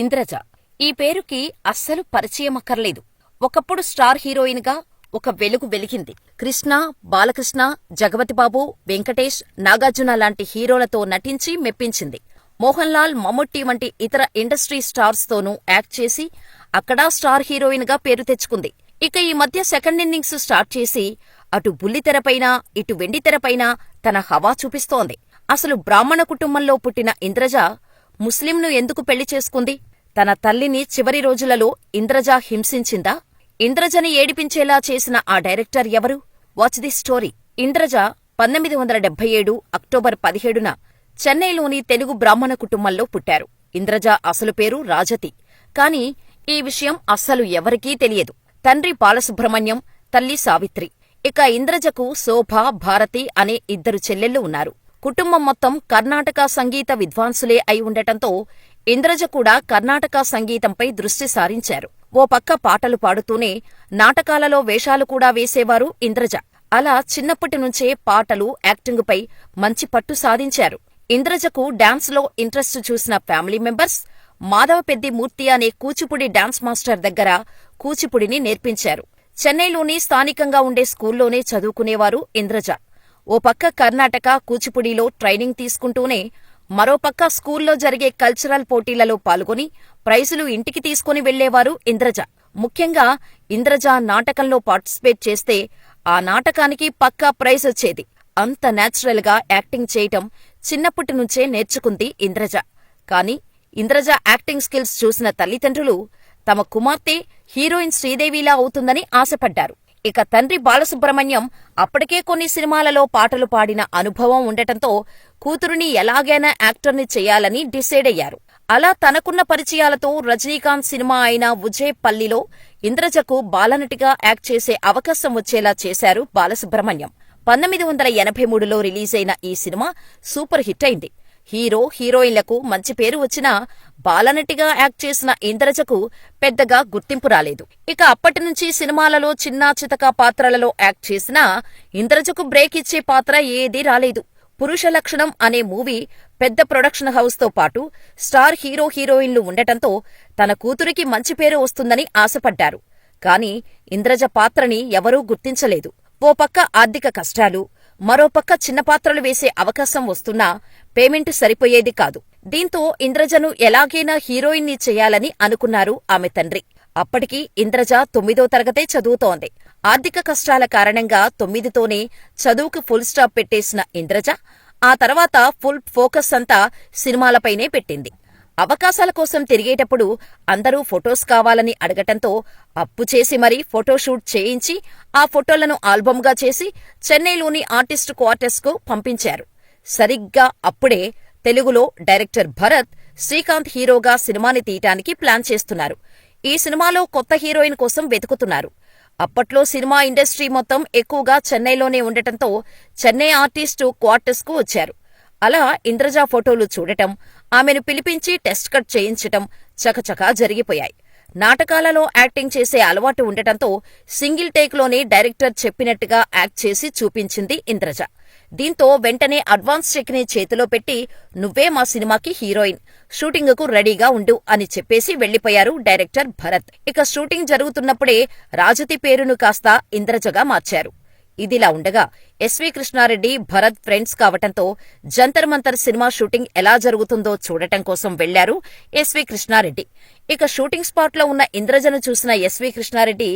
ఇంద్రజ. ఈ పేరుకి అస్సలు పరిచయమక్కర్లేదు ఒకప్పుడు స్టార్ హీరోయిన్గా ఒక వెలుగు వెలిగింది. కృష్ణ బాలకృష్ణ జగపతిబాబు వెంకటేష్ నాగార్జున లాంటి హీరోలతో నటించి మెప్పించింది. మోహన్ లాల్ మమ్ముట్టి వంటి ఇతర ఇండస్ట్రీ స్టార్స్ తోనూ యాక్ట్ చేసి అక్కడా స్టార్ హీరోయిన్గా పేరు తెచ్చుకుంది. ఇక ఈ మధ్య సెకండ్ ఇన్నింగ్స్ స్టార్ట్ చేసి అటు బుల్లితెరపైన ఇటు వెండితెరపైన తన హవా చూపిస్తోంది. అసలు బ్రాహ్మణ కుటుంబంలో పుట్టిన ఇంద్రజ ముస్లింను ఎందుకు పెళ్ళి చేసుకుంది? తన తల్లిని చివరి రోజులలో ఇంద్రజ హింసించిందా? ఇంద్రజని ఏడిపించేలా చేసిన ఆ డైరెక్టర్ ఎవరు? వాచ్ ది స్టోరీ ఇంద్రజ పంతొమ్మిది వందల డెబ్బై ఏడు అక్టోబర్ పదిహేడున చెన్నైలోని తెలుగు బ్రాహ్మణ కుటుంబంలో పుట్టారు. ఇంద్రజ అసలు పేరు రాజతి. కాని ఈ విషయం అస్సలు ఎవరికీ తెలియదు. తండ్రి బాలసుబ్రహ్మణ్యం తల్లి సావిత్రి. ఇక ఇంద్రజకు శోభ భారతి అనే ఇద్దరు చెల్లెళ్ళు ఉన్నారు. కుటుంబం మొత్తం కర్ణాటక సంగీత విద్వాంసులే అయి ఉండటంతో ఇంద్రజ కూడా కర్ణాటక సంగీతంపై దృష్టి సారించారు. ఓ పక్క పాటలు పాడుతూనే నాటకాలలో వేషాలు కూడా వేసేవారు ఇంద్రజ. అలా చిన్నప్పటి నుంచే పాటలు యాక్టింగుపై మంచి పట్టు సాధించారు. ఇంద్రజకు డాన్స్లో ఇంట్రెస్ట్ చూసిన ఫ్యామిలీ మెంబర్స్ మాధవపెద్ది మూర్తి అనే కూచిపుడి డాన్స్ మాస్టర్ దగ్గర కూచిపుడిని నేర్పించారు. చెన్నైలోని స్థానికంగా ఉండే స్కూల్లోనే చదువుకునేవారు ఇంద్రజ. ఓ పక్క కర్ణాటక కూచిపుడిలో ట్రైనింగ్ తీసుకుంటూనే మరోపక్క స్కూల్లో జరిగే కల్చరల్ పోటీలలో పాల్గొని ప్రైజులు ఇంటికి తీసుకుని వెళ్ళేవారు ఇంద్రజ. ముఖ్యంగా ఇంద్రజ నాటకంలో పార్టిసిపేట్ చేస్తే ఆ నాటకానికి పక్కా ప్రైజ్ వచ్చేది. అంత నేచురల్గా యాక్టింగ్ చేయటం చిన్నప్పటి నుంచే నేర్చుకుంది ఇంద్రజ. కాని ఇంద్రజ యాక్టింగ్ స్కిల్స్ చూసిన తల్లిదండ్రులు తమ కుమార్తె హీరోయిన్ శ్రీదేవిలా అవుతుందని ఆశపడ్డారు. ఇక తండ్రి బాలసుబ్రహ్మణ్యం అప్పటికే కొన్ని సినిమాలలో పాటలు పాడిన అనుభవం ఉండటంతో కూతురుని ఎలాగైనా యాక్టర్ని చేయాలని డిసైడ్ అయ్యారు. అలా తనకున్న పరిచయాలతో రజనీకాంత్ సినిమా అయిన ఉజయపల్లిలో ఇంద్రజకు బాలనటిగా యాక్ట్ చేసే అవకాశం వచ్చేలా చేశారు బాలసుబ్రహ్మణ్యం. పంతొమ్మిది వందల ఎనభై మూడులో రిలీజైన ఈ సినిమా సూపర్ హిట్ అయింది. హీరో హీరోయిన్లకు మంచి పేరు వచ్చినా బాలనటిగా యాక్ట్ చేసిన ఇంద్రజకు పెద్దగా గుర్తింపు రాలేదు. ఇక అప్పటి నుంచి సినిమాలలో చిన్నా చితక పాత్రలలో యాక్ట్ చేసినా ఇంద్రజకు బ్రేక్ ఇచ్చే పాత్ర ఏదీ రాలేదు. పురుష లక్షణం అనే మూవీ పెద్ద ప్రొడక్షన్ హౌస్తో పాటు స్టార్ హీరో హీరోయిన్లు ఉండటంతో తన కూతురికి మంచి పేరు వస్తుందని ఆశపడ్డారు. కాని ఇంద్రజ పాత్రని ఎవరూ గుర్తించలేదు. ఓ పక్క ఆర్థిక కష్టాలు మరోపక్క చిన్న పాత్రలు వేసే అవకాశం వస్తున్నా పేమెంట్ సరిపోయేది కాదు. దీంతో ఇంద్రజను ఎలాగైనా హీరోయిన్ని చేయాలని అనుకున్నారు ఆమె తండ్రి. అప్పటికి ఇంద్రజ తొమ్మిదో తరగతే చదువుతోంది. ఆర్థిక కష్టాల కారణంగా తొమ్మిదితోనే చదువుకు ఫుల్ స్టాప్ పెట్టేసిన ఇంద్రజ ఆ తర్వాత ఫుల్ ఫోకస్ అంతా సినిమాలపైనే పెట్టింది. అవకాశాల కోసం తిరిగేటప్పుడు అందరూ ఫొటోస్ కావాలని అడగటంతో అప్పు చేసి మరీ ఫోటోషూట్ చేయించి ఆ ఫోటోలను ఆల్బమ్గా చేసి చెన్నైలోని ఆర్టిస్ట్ క్వార్టర్స్కు పంపించారు. సరిగ్గా అప్పుడే తెలుగులో డైరెక్టర్ భరత్ శ్రీకాంత్ హీరోగా సినిమాని తీయటానికి ప్లాన్ చేస్తున్నారు. ఈ సినిమాలో కొత్త హీరోయిన్ కోసం వెతుకుతున్నారు. అప్పట్లో సినిమా ఇండస్ట్రీ మొత్తం ఎక్కువగా చెన్నైలోనే ఉండటంతో చెన్నై ఆర్టిస్టు క్వార్టర్స్కు వచ్చారు. అలా ఇంద్రజా ఫోటోలు చూడటం ఆమెను పిలిపించి టెస్ట్ కట్ చేయించటం చకచకా జరిగిపోయాయి. నాటకాలలో యాక్టింగ్ చేసే అలవాటు ఉండటంతో సింగిల్ టేక్లోనే డైరెక్టర్ చెప్పినట్టుగా యాక్ట్ చేసి చూపించింది ఇంద్రజ. దీంతో వెంటనే అడ్వాన్స్ చెక్ని చేతిలో పెట్టి నువ్వే మా సినిమాకి హీరోయిన్. షూటింగుకు రెడీగా ఉండు అని చెప్పేసి వెళ్ళిపోయారు డైరెక్టర్ భరత్. ఇక షూటింగ్ జరుగుతున్నప్పుడే రాజతి పేరును కాస్త ఇంద్రజగా మార్చారు. ఇదిలా ఉండగా ఎస్వి కృష్ణారెడ్డి భరత్ ఫ్రెండ్స్ కావటంతో జంతర్ మంతర్ సినిమా షూటింగ్ ఎలా జరుగుతుందో చూడటం కోసం వెళ్ళారు ఎస్వి కృష్ణారెడ్డి. ఇక షూటింగ్ స్పాట్లో ఉన్న ఇంద్రజను చూసిన ఎస్వి కృష్ణారెడ్డి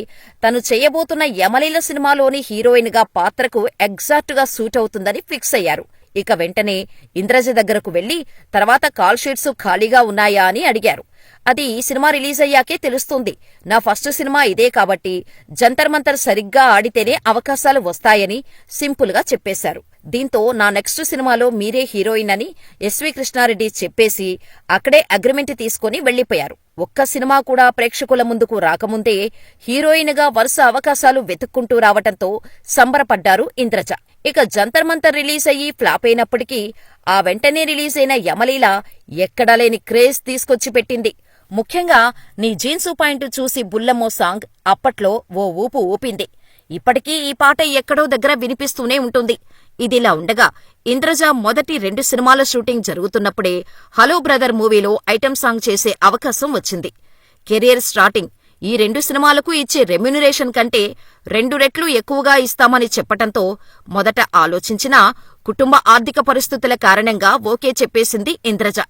తను చేయబోతున్న యమలీల సినిమాలోని హీరోయిన్గా పాత్రకు ఎగ్జాక్ట్గా సూట్ అవుతుందని ఫిక్స్ అయ్యారు. ఇక వెంటనే ఇంద్రజ దగ్గరకు వెళ్ళి తర్వాత కాల్ షీట్స్ ఖాళీగా ఉన్నాయా అని అడిగారు. అది సినిమా రిలీజ్ అయ్యాకే తెలుస్తుంది. నా ఫస్ట్ సినిమా ఇదే కాబట్టి జంతర్ మంతర్ సరిగ్గా ఆడితేనే అవకాశాలు వస్తాయని సింపుల్గా చెప్పేశారు. దీంతో నా నెక్స్ట్ సినిమాలో మీరే హీరోయిన్ అని ఎస్వి కృష్ణారెడ్డి చెప్పేసి అక్కడే అగ్రిమెంట్ తీసుకుని వెళ్ళిపోయారు ఒక్క సినిమా కూడా ప్రేక్షకుల ముందుకు రాకముందే హీరోయిన్గా వరుస అవకాశాలు వెతుక్కుంటూ రావటంతో సంబరపడ్డారు ఇంద్రజ. ఇక జంతర్ మంతర్ రిలీజ్ అయ్యి ఫ్లాప్ అయినప్పటికీ ఆ వెంటనే రిలీజ్ అయిన యమలీల ఎక్కడా లేని క్రేజ్ తీసుకొచ్చి పెట్టింది. ముఖ్యంగా నీ జీన్సు పాయింట్ చూసి బుల్లమ్మో సాంగ్ అప్పట్లో ఓ ఊపు ఊపింది. ఇప్పటికీ ఈ పాట ఎక్కడో దగ్గర వినిపిస్తూనే ఉంటుంది. ఇదిలా ఉండగా ఇంద్రజ మొదటి రెండు సినిమాల షూటింగ్ జరుగుతున్నప్పుడే హలో బ్రదర్ మూవీలో ఐటెం సాంగ్ చేసే అవకాశం వచ్చింది. కెరియర్ స్టార్టింగ్ ఈ రెండు సినిమాలకు ఇచ్చే రెమ్యునరేషన్ కంటే రెండు రెట్లు ఎక్కువగా ఇస్తామని చెప్పటంతో మొదట ఆలోచించినా కుటుంబ ఆర్థిక పరిస్థితుల కారణంగా ఓకే చెప్పేసింది ఇంద్రజ.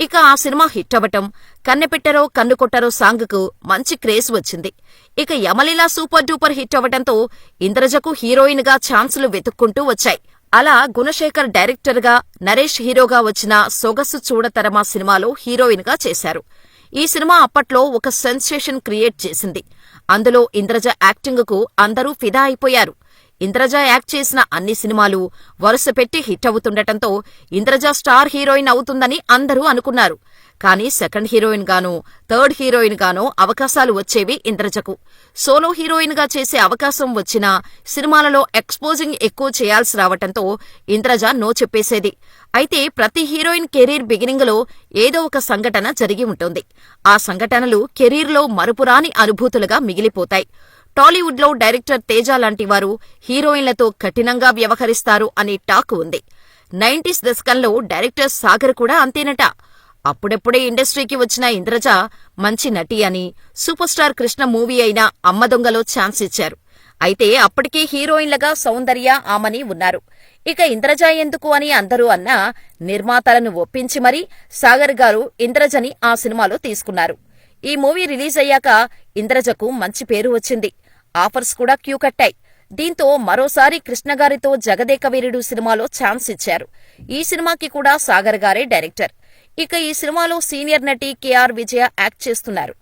ఇక ఆ సినిమా హిట్ అవ్వటం కన్నెపెట్టరో కన్నుకొట్టరో సాంగ్కు మంచి క్రేజ్ వచ్చింది. ఇక యమలీలా సూపర్ డూపర్ హిట్ అవ్వటంతో ఇంద్రజకు హీరోయిన్గా ఛాన్సులు వెతుక్కుంటూ వచ్చాయి. అలా గుణశేఖర్ డైరెక్టర్గా నరేష్ హీరోగా వచ్చిన సొగసు చూడతరమా సినిమాలో హీరోయిన్గా చేశారు. ఈ సినిమా అప్పట్లో ఒక సెన్సేషన్ క్రియేట్ చేసింది. అందులో ఇంద్రజ యాక్టింగుకు అందరూ ఫిదా అయిపోయారు. ఇంద్రజ యాక్ట్ చేసిన అన్ని సినిమాలు వరుస పెట్టి హిట్ అవుతుండటంతో ఇంద్రజ స్టార్ హీరోయిన్ అవుతుందని అందరూ అనుకున్నారు. కానీ సెకండ్ హీరోయిన్ గానో థర్డ్ హీరోయిన్ గానో అవకాశాలు వచ్చేవి ఇంద్రజకు. సోలో హీరోయిన్గా చేసే అవకాశం వచ్చినా సినిమాలలో ఎక్స్పోజింగ్ ఎక్కువ చేయాల్సి రావటంతో ఇంద్రజ నో చెప్పేసేది. అయితే ప్రతి హీరోయిన్ కెరీర్ బిగినింగ్లో ఏదో ఒక సంఘటన జరిగి ఉంటుంది. ఆ సంఘటనలు కెరీర్లో మరుపురాని అనుభూతులుగా మిగిలిపోతాయి. టాలీవుడ్లో డైరెక్టర్ తేజ లాంటి వారు హీరోయిన్లతో కఠినంగా వ్యవహరిస్తారు అనే టాక్ ఉంది. నైంటీస్ దశకంలో డైరెక్టర్ సాగర్ కూడా అంతేనట. అప్పుడెప్పుడే ఇండస్ట్రీకి వచ్చిన ఇంద్రజ మంచి నటి అని సూపర్ స్టార్ కృష్ణ మూవీ అయిన అమ్మ దొంగలో ఛాన్స్ ఇచ్చారు. అయితే అప్పటికే హీరోయిన్లగా సౌందర్య ఆమని ఉన్నారు. ఇక ఇంద్రజ ఎందుకు అని అందరూ అన్నా నిర్మాతలను ఒప్పించి మరీ సాగర్ గారు ఇంద్రజని ఆ సినిమాలో తీసుకున్నారు. ఈ మూవీ రిలీజ్ అయ్యాక ఇంద్రజకు మంచి పేరు వచ్చింది. ఆఫర్స్ కూడా క్యూ కట్టాయి. దీంతో మరోసారి కృష్ణగారితో జగదేక వీరుడు సినిమాలో ఛాన్స్ ఇచ్చారు. ఈ సినిమాకి కూడా సాగర్ గారే డైరెక్టర్. ఇక ఈ సినిమాలో సీనియర్ నటి కెఆర్ విజయ యాక్ట్ చేస్తున్నారు.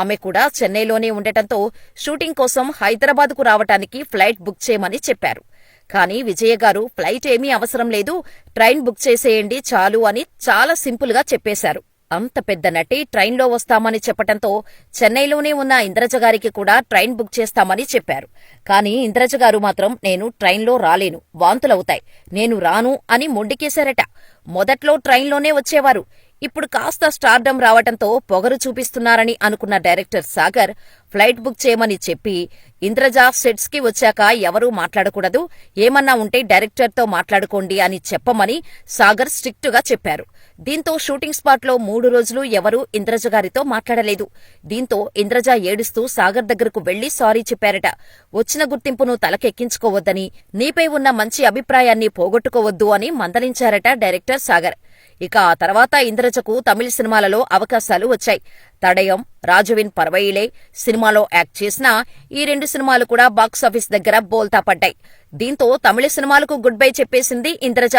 ఆమె కూడా చెన్నైలోనే ఉండటంతో షూటింగ్ కోసం హైదరాబాద్కు రావటానికి ఫ్లైట్ బుక్ చేయమని చెప్పారు. కానీ విజయ గారు ఫ్లైట్ ఏమీ అవసరం లేదు ట్రైన్ బుక్ చేసేయండి చాలు అని చాలా సింపుల్గా చెప్పేశారు. అంత పెద్ద నటి ట్రైన్లో వస్తామని చెప్పటంతో చెన్నైలోనే ఉన్న ఇంద్రజ గారికి కూడా ట్రైన్ బుక్ చేస్తామని చెప్పారు. కానీ ఇంద్రజ గారు మాత్రం నేను ట్రైన్లో రాలేను వాంతులవుతాయి నేను రాను అని మొండికేశారట. మొదట్లో ట్రైన్లోనే వచ్చేవారు. ఇప్పుడు కాస్త స్టార్డమ్ రావటంతో పొగరు చూపిస్తున్నారని అనుకున్న డైరెక్టర్ సాగర్ ఫ్లైట్ బుక్ చేయమని చెప్పి ఇంద్రజ సెట్స్కి వచ్చాక ఎవరూ మాట్లాడకూడదు ఏమన్నా ఉంటే డైరెక్టర్తో మాట్లాడుకోండి అని చెప్పమని సాగర్ స్ట్రిక్టుగా చెప్పారు. దీంతో షూటింగ్ స్పాట్లో మూడు రోజులు ఎవరూ ఇంద్రజ గారితో మాట్లాడలేదు. దీంతో ఇంద్రజ ఏడుస్తూ సాగర్ దగ్గరకు వెళ్ళి సారీ చెప్పారట. వచ్చిన గుర్తింపును తలకెక్కించుకోవద్దని నీపై ఉన్న మంచి అభిప్రాయాన్ని పోగొట్టుకోవద్దు అని మందలించారట డైరెక్టర్ సాగర్. ఇక ఆ తర్వాత ఇంద్రజకు తమిళ సినిమాలలో అవకాశాలు వచ్చాయి. తడయం రాజువిన్ పర్వయిలే సినిమాలో యాక్ట్ చేసినా ఈ రెండు సినిమాలు కూడా బాక్సాఫీస్ దగ్గర బోల్తా పడ్డాయి. దీంతో తమిళ సినిమాలకు గుడ్ బై చెప్పేసింది ఇంద్రజ.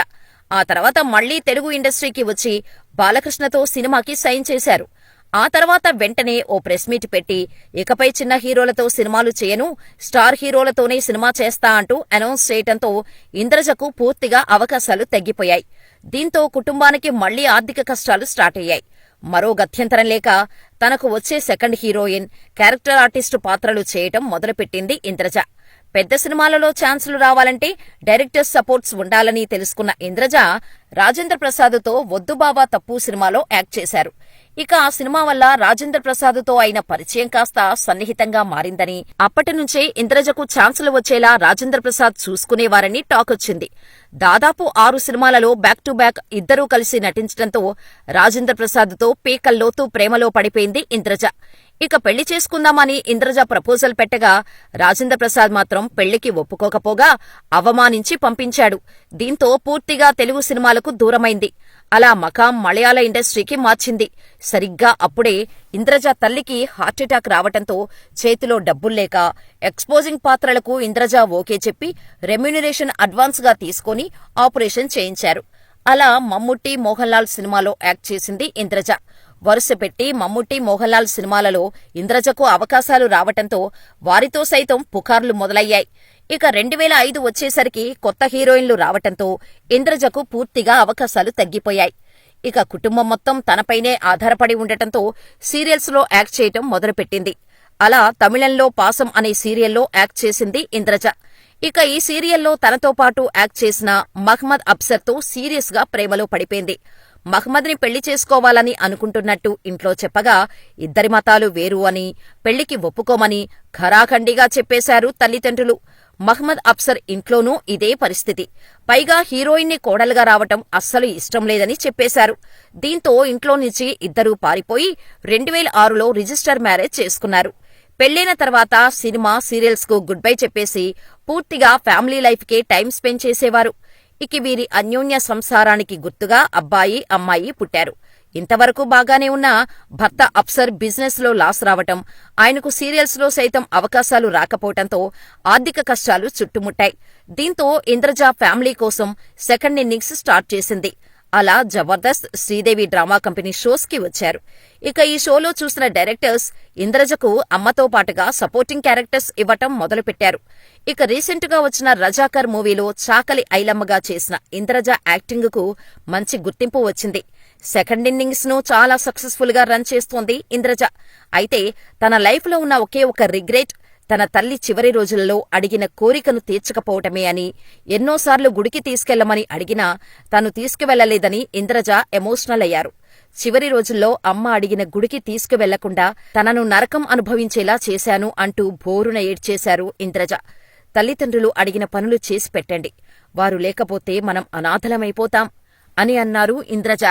ఆ తర్వాత మళ్ళీ తెలుగు ఇండస్ట్రీకి వచ్చి బాలకృష్ణతో సినిమాకి సైన్ చేశారు. ఆ తర్వాత వెంటనే ఓ ప్రెస్ మీట్ పెట్టి ఇకపై చిన్న హీరోలతో సినిమాలు చేయను స్టార్ హీరోలతోనే సినిమా చేస్తా అంటూ అనౌన్స్ చేయటంతో ఇంద్రజకు పూర్తిగా అవకాశాలు తగ్గిపోయాయి. దీంతో కుటుంబానికి మళ్ళీ ఆర్థిక కష్టాలు స్టార్ట్ అయ్యాయి. మరో గత్యంతరం లేక తనకు వచ్చే సెకండ్ హీరోయిన్ క్యారెక్టర్ ఆర్టిస్టు పాత్రలు చేయటం మొదలుపెట్టింది ఇంద్రజ. పెద్ద సినిమాలలో ఛాన్సులు రావాలంటే డైరెక్టర్ సపోర్ట్స్ ఉండాలని తెలుసుకున్న ఇంద్రజ రాజేంద్ర ప్రసాద్తో వద్దు బాబా తప్పు సినిమాలో యాక్ట్ చేశారు. ఇక ఆ సినిమా వల్ల రాజేంద్ర ప్రసాద్తో అయిన పరిచయం కాస్త సన్నిహితంగా మారిందని అప్పటి నుంచే ఇంద్రజకు ఛాన్సులు వచ్చేలా రాజేంద్ర ప్రసాద్ చూసుకునేవారని టాక్ వచ్చింది. దాదాపు ఆరు సినిమాలలో బ్యాక్ టు బ్యాక్ ఇద్దరూ కలిసి నటించడంతో రాజేంద్ర ప్రసాద్తో పీకల్లోతూ ప్రేమలో పడిపోయింది ఇంద్రజ. ఇక పెళ్ళి చేసుకుందామని ఇంద్రజ ప్రపోజల్ పెట్టగా రాజేంద్ర ప్రసాద్ మాత్రం పెళ్ళికి ఒప్పుకోకపోగా అవమానించి పంపించాడు. దీంతో పూర్తిగా తెలుగు సినిమాలకు దూరమైంది. అలా మకాం మలయాళ ఇండస్ట్రీకి మార్చింది. సరిగ్గా అప్పుడే ఇంద్రజ తల్లికి హార్ట్అటాక్ రావటంతో చేతిలో డబ్బుల్లేక ఎక్స్పోజింగ్ పాత్రలకు ఇంద్రజ ఓకే చెప్పి రెమ్యూనరేషన్ అడ్వాన్స్గా తీసుకుని ఆపరేషన్ చేయించారు. అలా మమ్ముట్టి మోహన్లాల్ సినిమాలో యాక్ట్ చేసింది ఇంద్రజ. వరుస పెట్టి మమ్ముట్టి మోహన్లాల్ సినిమాలలో ఇంద్రజకు అవకాశాలు రావటంతో వారితో సైతం పుకార్లు మొదలయ్యాయి. ఇక రెండు వేల ఐదు వచ్చేసరికి కొత్త హీరోయిన్లు రావటంతో ఇంద్రజకు పూర్తిగా అవకాశాలు తగ్గిపోయాయి. ఇక కుటుంబం మొత్తం తనపైనే ఆధారపడి ఉండటంతో సీరియల్స్లో యాక్ట్ చేయటం మొదలుపెట్టింది. అలా తమిళంలో పాసం అనే సీరియల్లో యాక్ట్ చేసింది ఇంద్రజ. ఇక ఈ సీరియల్లో తనతో పాటు యాక్ట్ చేసిన మహ్మద్ అబ్సర్తో సీరియస్గా ప్రేమలో పడిపోయింది. మహ్మద్ని పెళ్ళి చేసుకోవాలని అనుకుంటున్నట్టు ఇంట్లో చెప్పగా ఇద్దరి మతాలు వేరు అని పెళ్ళికి ఒప్పుకోమని ఖరాఖండిగా చెప్పేశారు తల్లిదండ్రులు. మహ్మద్ అప్సర్ ఇంట్లోనూ ఇదే పరిస్థితి. పైగా హీరోయిన్ని కోడలుగా రావటం అస్సలు ఇష్టం లేదని చెప్పేశారు. దీంతో ఇంట్లో నుంచి ఇద్దరూ పారిపోయి రెండు వేల ఆరులో రిజిస్టర్ మ్యారేజ్ చేసుకున్నారు. పెళ్ళైన తర్వాత సినిమా సీరియల్స్కు గుడ్ బై చెప్పేసి పూర్తిగా ఫ్యామిలీ లైఫ్ కే టైం స్పెండ్ చేసేవారు. ఇక వీరి అన్యోన్య సంసారానికి గుర్తుగా అబ్బాయి అమ్మాయి పుట్టారు. ఇంతవరకు బాగానే ఉన్న భర్త అప్సర్ బిజినెస్లో లాస్ రావటం ఆయనకు సీరియల్స్లో సైతం అవకాశాలు రాకపోవటంతో ఆర్థిక కష్టాలు చుట్టుముట్టాయి. దీంతో ఇంద్రజ ఫ్యామిలీ కోసం సెకండ్ ఇన్నింగ్స్ స్టార్ట్ చేసింది. అలా జబర్దస్త్ శ్రీదేవి డ్రామా కంపెనీ షోస్కి వచ్చారు. ఇక ఈ షోలో చూసిన డైరెక్టర్స్ ఇంద్రజకు అమ్మతో పాటుగా సపోర్టింగ్ క్యారెక్టర్స్ ఇవ్వటం మొదలుపెట్టారు. ఇక రీసెంట్గా వచ్చిన రజాకర్ మూవీలో చాకలి ఐలమ్మగా చేసిన ఇంద్రజ యాక్టింగ్కు మంచి గుర్తింపు వచ్చింది. సెకండ్ ఇన్నింగ్స్ను చాలా సక్సెస్ఫుల్గా రన్ చేస్తోంది ఇంద్రజ. అయితే తన లైఫ్లో ఉన్న ఒకే ఒక రిగ్రెట్ తన తల్లి చివరి రోజులలో అడిగిన కోరికను తీర్చకపోవటమే అని ఎన్నోసార్లు గుడికి తీసుకెళ్ళమని అడిగినా తను తీసుకువెళ్ళలేదని ఇంద్రజ ఎమోషనల్ అయ్యారు. చివరి రోజుల్లో అమ్మ అడిగిన గుడికి తీసుకువెళ్ళకుండా తనను నరకం అనుభవించేలా చేశాను అంటూ బోరున ఏడ్చేశారు ఇంద్రజ. తల్లిదండ్రులు అడిగిన పనులు చేసి పెట్టండి వారు లేకపోతే మనం అనాథలమైపోతాం అని అన్నారు ఇంద్రజ.